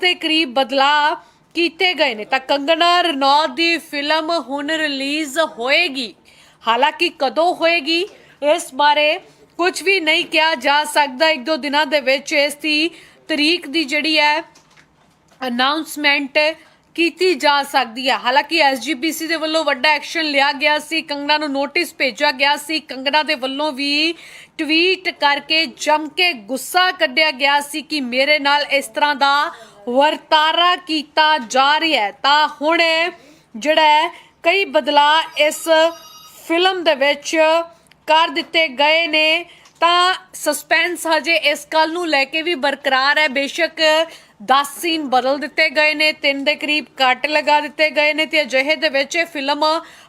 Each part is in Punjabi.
ਦੇ ਕਰੀਬ ਬਦਲਾਅ ਕੀਤੇ ਗਏ ਨੇ। ਤਾਂ ਕੰਗਨਾ ਰਣੌਤ ਦੀ ਫਿਲਮ ਹੁਣ ਰਿਲੀਜ਼ ਹੋਏਗੀ। ਹਾਲਾਂਕਿ ਕਦੋਂ ਹੋਏਗੀ, ਇਸ ਬਾਰੇ ਕੁਝ ਵੀ ਨਹੀਂ ਕਿਹਾ ਜਾ ਸਕਦਾ। ਇੱਕ ਦੋ ਦਿਨਾਂ ਦੇ ਵਿੱਚ ਇਸ ਦੀ ਤਰੀਕ ਦੀ ਜਿਹੜੀ ਹੈ ਅਨਾਉਂਸਮੈਂਟ ਕੀਤੀ ਜਾ ਸਕਦੀ ਹੈ। ਹਾਲਾਂਕਿ ਐਸਜੀਪੀਸੀ ਦੇ ਵੱਲੋਂ ਵੱਡਾ ਐਕਸ਼ਨ ਲਿਆ ਗਿਆ ਸੀ। ਕੰਗਣਾ ਨੂੰ ਨੋਟਿਸ ਭੇਜਿਆ ਗਿਆ ਸੀ। ਕੰਗਣਾ ਦੇ ਵੱਲੋਂ ਵੀ ਟਵੀਟ ਕਰਕੇ ਜੰਮ ਕੇ ਗੁੱਸਾ ਕੱਢਿਆ ਗਿਆ ਸੀ ਕਿ ਮੇਰੇ ਨਾਲ ਇਸ ਤਰ੍ਹਾਂ ਦਾ ਵਰਤਾਰਾ ਕੀਤਾ ਜਾ ਰਿਹਾ ਹੈ। ਤਾਂ ਹੁਣ ਜਿਹੜਾ ਕਈ ਬਦਲਾਅ ਇਸ ਫਿਲਮ ਦੇ ਵਿੱਚ ਕਰ ਦਿੱਤੇ ਗਏ ਨੇ। ਤਾਂ ਸਸਪੈਂਸ ਹਜੇ ਇਸ ਗੱਲ ਨੂੰ ਲੈ ਕੇ ਵੀ ਬਰਕਰਾਰ ਹੈ। ਬੇਸ਼ੱਕ 10 ਸੀਨ ਬਦਲ ਦਿੱਤੇ ਗਏ ਨੇ, ਤਿੰਨ ਦੇ ਕਰੀਬ ਕੱਟ ਲਗਾ ਦਿੱਤੇ ਗਏ ਨੇ ਤੇ ਅਜਿਹੇ ਦੇ ਵਿੱਚ ਇਹ ਫਿਲਮ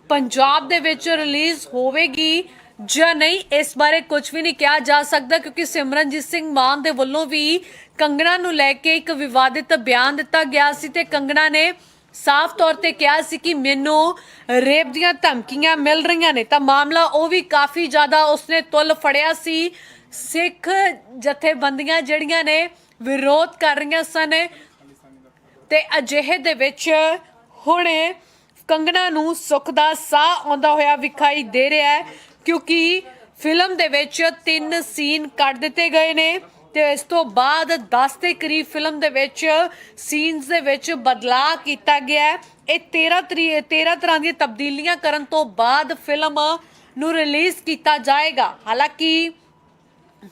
ਪੰਜਾਬ ਦੇ ਵਿੱਚ ਰਿਲੀਜ਼ ਹੋਵੇਗੀ। ਜਾਂ ਨਹੀਂ, ਇਸ ਬਾਰੇ ਕੁਝ ਵੀ ਨਹੀਂ ਕਿਹਾ ਜਾ ਸਕਦਾ ਕਿਉਂਕਿ ਸਿਮਰਨਜੀਤ ਸਿੰਘ ਮਾਨ ਦੇ ਵੱਲੋਂ ਵੀ ਕੰਗਣਾ ਨੂੰ ਲੈ ਕੇ ਇੱਕ ਵਿਵਾਦਿਤ ਬਿਆਨ ਦਿੱਤਾ ਗਿਆ ਸੀ ਤੇ ਕੰਗਣਾ ਨੇ ਸਾਫ਼ ਤੌਰ ਤੇ ਕਿਹਾ ਸੀ ਕਿ ਮੈਨੂੰ ਰੇਪ ਦੀਆਂ ਧਮਕੀਆਂ ਮਿਲ ਰਹੀਆਂ ਨੇ। ਤਾਂ ਮਾਮਲਾ ਉਹ ਵੀ ਕਾਫੀ ਜ਼ਿਆਦਾ ਉਸਨੇ ਤੁਲ ਫੜਿਆ ਸੀ। ਸਿੱਖ ਜਥੇਬੰਦੀਆਂ ਜਿਹੜੀਆਂ ਨੇ ਵਿਰੋਧ ਕਰ ਰਹੀਆਂ ਸਨ ਤੇ ਅਜਿਹੇ ਦੇ ਵਿੱਚ ਹੁਣ ਕੰਗਣਾ ਨੂੰ ਸੁੱਖ ਦਾ ਸਾਹ ਆਉਂਦਾ ਹੋਇਆ ਵਿਖਾਈ ਦੇ ਰਿਹਾ ਹੈ। ਕਿਉਂਕਿ ਫਿਲਮ ਦੇ ਵਿੱਚ ਤਿੰਨ ਸੀਨ ਕੱਟ ਦਿੱਤੇ ਗਏ ਨੇ ਤੇ ਇਸ ਤੋਂ ਬਾਅਦ 10 ਦੇ ਕਰੀਬ ਫਿਲਮ ਦੇ ਵਿੱਚ ਸੀਨਸ ਦੇ ਵਿੱਚ ਬਦਲਾਅ ਕੀਤਾ ਗਿਆ ਹੈ। ਇਹ 13 ਤਰੀ 13 ਤਰ੍ਹਾਂ ਦੀਆਂ ਤਬਦੀਲੀਆਂ ਕਰਨ ਤੋਂ ਬਾਅਦ ਫਿਲਮ ਨੂੰ ਰਿਲੀਜ਼ ਕੀਤਾ ਜਾਏਗਾ। ਹਾਲਾਂਕਿ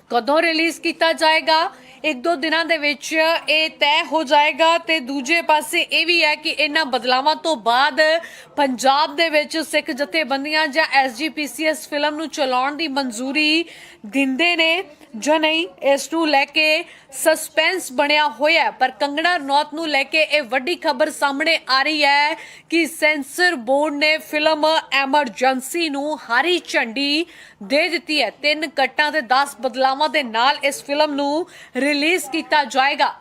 ਕਦੋਂ ਰਿਲੀਜ਼ ਕੀਤਾ ਜਾਏਗਾ? ਇੱਕ ਦੋ ਦਿਨਾਂ ਦੇ ਵਿੱਚ ਇਹ ਤੈਅ ਹੋ ਜਾਏਗਾ ਤੇ ਦੂਜੇ ਪਾਸੇ ਇਹ ਵੀ ਹੈ ਕਿ ਇਹਨਾਂ ਬਦਲਾਵਾਂ ਤੋਂ ਬਾਅਦ ਪੰਜਾਬ ਦੇ ਵਿੱਚ ਸਿੱਖ ਜਥੇਬੰਦੀਆਂ ਜਾਂ ਐਸਜੀਪੀਸੀਐਸ ਫਿਲਮ ਨੂੰ ਚਲਾਉਣ ਦੀ ਮਨਜ਼ੂਰੀ ਦਿੰਦੇ ਨੇ। ਜਾਂ ਨਹੀਂ, ਇਸ ਨੂੰ ਲੈ ਕੇ ਸਸਪੈਂਸ ਬਣਿਆ ਹੋਇਆ ਪਰ ਕੰਗਣਾ ਰਣੌਤ ਨੂੰ ਲੈ ਕੇ ਇਹ ਵੱਡੀ ਖਬਰ ਸਾਹਮਣੇ ਆ ਰਹੀ ਹੈ ਕਿ ਸੈਂਸਰ ਬੋਰਡ ਨੇ ਫਿਲਮ ਐਮਰਜੈਂਸੀ ਨੂੰ ਹਰੀ ਝੰਡੀ ਦੇ ਦਿੱਤੀ ਹੈ। ਤਿੰਨ ਕੱਟਾਂ ਤੇ 10 ਬਦਲਾਵਾਂ ਦੇ ਨਾਲ ਇਸ ਫਿਲਮ ਨੂੰ ਰਿਲੀਜ਼ ਕੀਤਾ ਜਾਏਗਾ।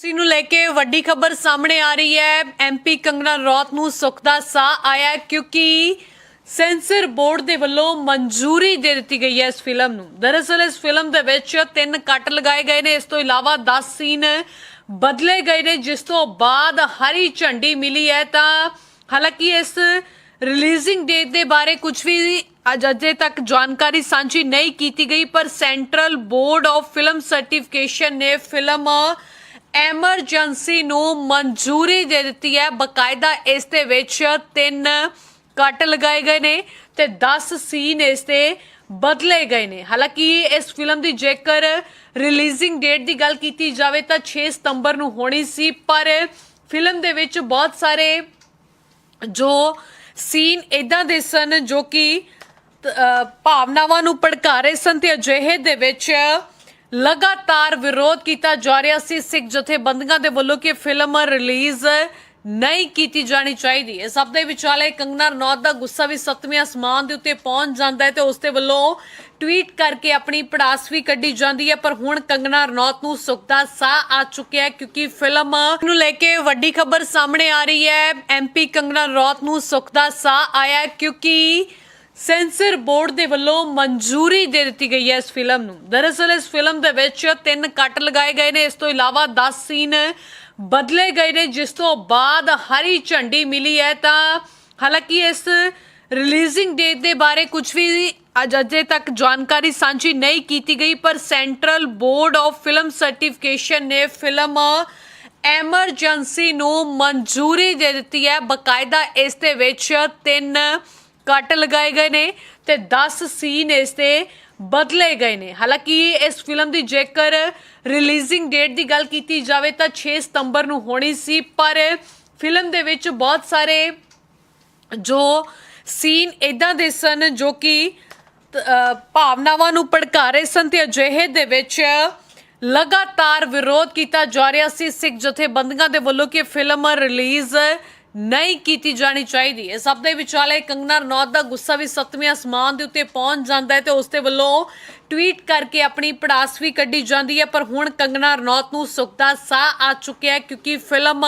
ਸੀ ਨੂੰ ਲੈ ਕੇ ਵੱਡੀ ਖਬਰ ਸਾਹਮਣੇ ਆ ਰਹੀ ਹੈ। ਐਮਪੀ ਕੰਗਨਾ ਰੌਤ ਨੂੰ ਸੁੱਖ ਦਾ ਸਾਹ ਆਇਆ ਕਿਉਂਕਿ ਸੈਂਸਰ ਬੋਰਡ ਦੇ ਵੱਲੋਂ ਮਨਜ਼ੂਰੀ ਦੇ ਦਿੱਤੀ ਗਈ ਹੈ ਇਸ ਫਿਲਮ ਨੂੰ। ਦਰਅਸਲ ਇਸ ਫਿਲਮ ਦੇ ਵਿੱਚ ਤਿੰਨ ਕੱਟ ਲਗਾਏ ਗਏ ਨੇ। ਇਸ ਤੋਂ ਇਲਾਵਾ 10 ਸੀਨ ਬਦਲੇ ਗਏ ਨੇ, ਜਿਸ ਤੋਂ ਬਾਅਦ ਹਰੀ ਝੰਡੀ ਮਿਲੀ ਹੈ ਤਾਂ ਹਾਲਾਂਕਿ ਇਸ ਰਿਲੀਜ਼ਿੰਗ ਡੇਟ ਦੇ ਬਾਰੇ ਕੁਝ ਵੀ ਅੱਜ ਅਜੇ ਤੱਕ ਜਾਣਕਾਰੀ ਸਾਂਝੀ ਨਹੀਂ ਕੀਤੀ ਗਈ, ਪਰ central board of film certification ਨੇ ਫਿਲਮ ਐਮਰਜੈਂਸੀ ਨੂੰ ਮਨਜ਼ੂਰੀ ਦੇ ਦਿੱਤੀ ਹੈ। ਬਕਾਇਦਾ ਇਸ ਦੇ ਵਿੱਚ ਤਿੰਨ ਕੱਟ ਲਗਾਏ ਗਏ ਨੇ ਤੇ 10 ਸੀਨ ਇਸ ਤੇ ਬਦਲੇ ਗਏ ਨੇ। ਹਾਲਾਂਕਿ ਇਸ ਫਿਲਮ ਦੀ ਜੇਕਰ ਰਿਲੀਜ਼ਿੰਗ ਡੇਟ ਦੀ ਗੱਲ ਕੀਤੀ ਜਾਵੇ ਤਾਂ 6 ਸਤੰਬਰ ਨੂੰ ਹੋਣੀ ਸੀ, ਪਰ ਫਿਲਮ ਦੇ ਵਿੱਚ ਬਹੁਤ ਸਾਰੇ ਜੋ ਸੀਨ ਇਦਾਂ ਦੇ ਸਨ ਜੋ ਕਿ, ਅਹ, ਭਾਵਨਾਵਾਂ ਨੂੰ ਭੜਕਾ ਰਹੇ ਸਨ ਤੇ ਅਜਿਹੇ ਦੇ ਵਿੱਚ ਲਗਾਤਾਰ ਵਿਰੋਧ ਕੀਤਾ ਜਾ ਰਿਹਾ ਸੀ। ਸਿੱਖ ਜਥੇਬੰਦੀਆਂ ਦੇ ਵੱਲੋਂ ਕਿ ਫਿਲਮ ਰਿਲੀਜ਼ ਨਹੀਂ ਕੀਤੀ ਜਾਣੀ ਚਾਹੀਦੀ। ਇਸ ਸਭ ਦੇ ਵਿਚਾਲੇ ਕੰਗਨਾ ਰਣੌਤ ਦਾ ਗੁੱਸਾ ਵੀ ਸੱਤਵੇਂ ਅਸਮਾਨ ਦੇ ਉੱਤੇ ਪਹੁੰਚ ਜਾਂਦਾ ਹੈ ਤੇ ਉਸ ਦੇ ਵੱਲੋਂ ਟਵੀਟ ਕਰਕੇ ਆਪਣੀ ਪੜਾਸ ਵੀ ਕੱਢੀ ਜਾਂਦੀ ਹੈ। ਪਰ ਹੁਣ ਕੰਗਨਾ ਰਣੌਤ ਨੂੰ ਸੁੱਖ ਦਾ ਸਾਹ ਆ ਚੁੱਕਿਆ ਹੈ ਕਿਉਂਕਿ ਫਿਲਮ ਨੂੰ ਲੈ ਕੇ ਵੱਡੀ ਖਬਰ ਸਾਹਮਣੇ ਆ ਰਹੀ ਹੈ। ਐਮਪੀ ਕੰਗਨਾ ਰਣੌਤ ਨੂੰ ਸੁੱਖ ਦਾ ਸਾਹ ਆਇਆ ਕਿਉਂਕਿ ਸੈਂਸਰ ਬੋਰਡ ਦੇ ਵੱਲੋਂ ਮਨਜ਼ੂਰੀ ਦੇ ਦਿੱਤੀ ਗਈ ਹੈ ਇਸ ਫਿਲਮ ਨੂੰ। ਦਰਅਸਲ ਇਸ ਫਿਲਮ ਦੇ ਵਿੱਚ ਤਿੰਨ ਕੱਟ ਲਗਾਏ ਗਏ ਨੇ। ਇਸ ਤੋਂ ਇਲਾਵਾ 10 ਸੀਨ ਬਦਲੇ ਗਏ ਨੇ, ਜਿਸ ਤੋਂ ਬਾਅਦ ਹਰੀ ਝੰਡੀ ਮਿਲੀ ਹੈ ਤਾਂ ਹਾਲਾਂਕਿ ਇਸ ਰਿਲੀਜ਼ਿੰਗ ਡੇਟ ਦੇ ਬਾਰੇ ਕੁਝ ਵੀ ਅੱਜ ਅਜੇ ਤੱਕ ਜਾਣਕਾਰੀ ਸਾਂਝੀ ਨਹੀਂ ਕੀਤੀ ਗਈ, ਪਰ central board of film certification ਨੇ ਫਿਲਮ ਐਮਰਜੈਂਸੀ ਨੂੰ ਮਨਜ਼ੂਰੀ ਦੇ ਦਿੱਤੀ ਹੈ। ਬਕਾਇਦਾ ਇਸ ਦੇ ਵਿੱਚ ਤਿੰਨ ਕੱਟ ਲਗਾਏ ਗਏ ਨੇ ਤੇ 10 ਸੀਨ ਇਸ ਤੇ ਬਦਲੇ ਗਏ ਨੇ। ਹਾਲਾਂਕਿ ਇਸ ਫਿਲਮ ਦੀ ਜੇਕਰ ਰਿਲੀਜ਼ਿੰਗ ਡੇਟ ਦੀ ਗੱਲ ਕੀਤੀ ਜਾਵੇ ਤਾਂ 6 ਸਤੰਬਰ ਨੂੰ ਹੋਣੀ ਸੀ, ਪਰ ਫਿਲਮ ਦੇ ਵਿੱਚ ਬਹੁਤ ਸਾਰੇ ਜੋ ਸੀਨ ਇਦਾਂ ਦੇ ਸਨ ਜੋ ਕਿ ਭਾਵਨਾਵਾਂ ਨੂੰ ਭੜਕਾ ਰਹੇ ਸਨ ਤੇ ਅਜਿਹੇ ਦੇ ਵਿੱਚ ਲਗਾਤਾਰ ਵਿਰੋਧ ਕੀਤਾ ਜਾ ਰਿਹਾ ਸੀ। ਸਿੱਖ ਜਥੇਬੰਦੀਆਂ ਦੇ ਵੱਲੋਂ ਕਿ ਫਿਲਮ ਰਿਲੀਜ਼ ਨਹੀਂ ਕੀਤੀ ਜਾਣੀ ਚਾਹੀਦੀ। ਹੈ ਸਭ ਦੇ ਵਿਚਾਲੇ ਕੰਗਨਾ ਰਣੌਤ ਦਾ ਗੁੱਸਾ ਵੀ ਸੱਤਵੇਂ ਅਸਮਾਨ ਦੇ ਉੱਤੇ ਪਹੁੰਚ ਜਾਂਦਾ ਹੈ ਤੇ ਉਸ ਦੇ ਵੱਲੋਂ ਟਵੀਟ ਕਰਕੇ ਆਪਣੀ ਪੜਾਸ ਵੀ ਕੱਢੀ ਜਾਂਦੀ ਹੈ। ਪਰ ਹੁਣ ਕੰਗਨਾ ਰਣੌਤ ਨੂੰ ਸੁੱਖ ਦਾ ਸਾਹ ਆ ਚੁੱਕਿਆ ਹੈ ਕਿਉਂਕਿ ਫਿਲਮ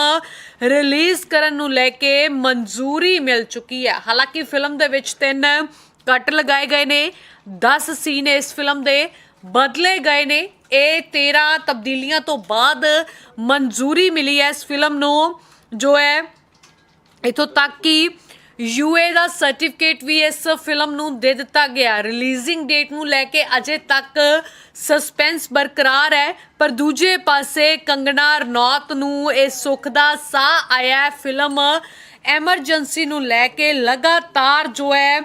ਰਿਲੀਜ਼ ਕਰਨ ਨੂੰ ਲੈ ਕੇ ਮਨਜ਼ੂਰੀ ਮਿਲ ਚੁੱਕੀ ਹੈ। ਹਾਲਾਂਕਿ ਫਿਲਮ ਦੇ ਵਿੱਚ ਤਿੰਨ ਕੱਟ ਲਗਾਏ ਗਏ ਨੇ 10 ਸੀਨ ਇਸ ਫਿਲਮ ਦੇ ਬਦਲੇ ਗਏ ਨੇ। ਇਹ 13 ਤਬਦੀਲੀਆਂ ਤੋਂ ਬਾਅਦ ਮਨਜ਼ੂਰੀ ਮਿਲੀ ਹੈ ਇਸ ਫਿਲਮ ਨੂੰ, ਜੋ ਹੈ ਇਥੋਂ ਤੱਕ ਕਿ ਯੂਏ ਦਾ ਸਰਟੀਫਿਕੇਟ ਵੀ ਇਸ ਫਿਲਮ ਨੂੰ ਦੇ ਦਿੱਤਾ ਗਿਆ। ਰਿਲੀਜ਼ਿੰਗ ਡੇਟ ਨੂੰ ਲੈ ਕੇ ਅਜੇ ਤੱਕ ਸਸਪੈਂਸ ਬਰਕਰਾਰ ਹੈ, ਪਰ ਦੂਜੇ ਪਾਸੇ ਕੰਗਣਾ ਰਣੌਤ ਨੂੰ ਇਹ ਸੁੱਖ ਦਾ ਸਾਹ ਆਇਆ ਫਿਲਮ ਐਮਰਜੈਂਸੀ ਨੂੰ ਲੈ ਕੇ ਲਗਾਤਾਰ ਜੋ ਹੈ,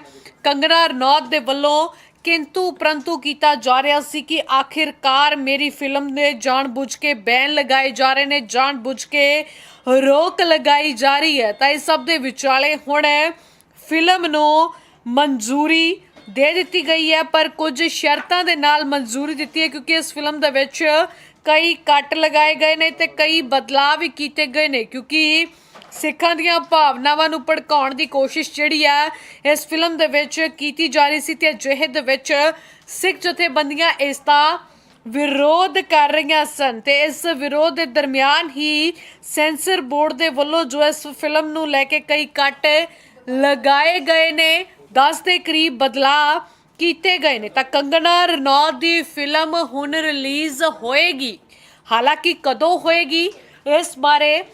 ਕੰਗਣਾ ਰਣੌਤ ਦੇ ਵੱਲੋਂ ਕਿੰਤੂ ਪਰੰਤੂ ਕੀਤਾ ਜਾ ਰਿਹਾ ਸੀ ਕਿ ਆਖਿਰਕਾਰ ਮੇਰੀ ਫਿਲਮ ਦੇ ਜਾਣਬੁੱਝ ਕੇ ਬੈਨ ਲਗਾਏ ਜਾ ਰਹੇ ਨੇ, ਜਾਣਬੁੱਝ ਕੇ ਰੋਕ ਲਗਾਈ ਜਾ ਰਹੀ ਹੈ। ਤਾਂ ਇਸ ਸਭ ਦੇ ਵਿਚਾਲੇ ਹੁਣ ਫਿਲਮ ਨੂੰ ਮਨਜ਼ੂਰੀ ਦੇ ਦਿੱਤੀ ਗਈ ਹੈ, ਪਰ ਕੁਝ ਸ਼ਰਤਾਂ ਦੇ ਨਾਲ ਮਨਜ਼ੂਰੀ ਦਿੱਤੀ ਹੈ, ਕਿਉਂਕਿ ਇਸ ਫਿਲਮ ਦੇ ਵਿੱਚ ਕਈ ਕੱਟ ਲਗਾਏ ਗਏ ਨੇ ਤੇ ਕਈ ਬਦਲਾਅ ਵੀ ਕੀਤੇ ਗਏ ਨੇ, ਕਿਉਂਕਿ ਸਿੱਖਾਂ ਦੀਆਂ ਭਾਵਨਾਵਾਂ ਨੂੰ ਭੜਕਾਉਣ ਦੀ ਕੋਸ਼ਿਸ਼ ਜਿਹੜੀ ਆ, ਇਸ ਫਿਲਮ ਦੇ ਵਿੱਚ ਕੀਤੀ ਜਾ ਰਹੀ ਸੀ ਤੇ ਅਜਿਹੇ ਦੇ ਵਿੱਚ ਸਿੱਖ ਜਥੇਬੰਦੀਆਂ ਇਸ ਦਾ ਵਿਰੋਧ ਕਰ ਰਹੀਆਂ ਸਨ ਤੇ ਇਸ ਵਿਰੋਧ ਦੇ ਦਰਮਿਆਨ ਹੀ ਸੈਂਸਰ ਬੋਰਡ ਦੇ ਵੱਲੋਂ ਜੋ ਇਸ ਫਿਲਮ ਨੂੰ ਲੈ ਕੇ ਕਈ ਕੱਟ ਲਗਾਏ ਗਏ ਨੇ 10 ਦੇ ਕਰੀਬ ਬਦਲਾਅ ਕੀਤੇ ਗਏ ਨੇ। ਤਾਂ ਕੰਗਣਾ ਰਣੌਤ ਦੀ ਫਿਲਮ ਹੁਣ ਰਿਲੀਜ਼ ਹੋਏਗੀ। ਹਾਲਾਂਕਿ ਕਦੋਂ ਹੋਏਗੀ, ਇਸ ਬਾਰੇ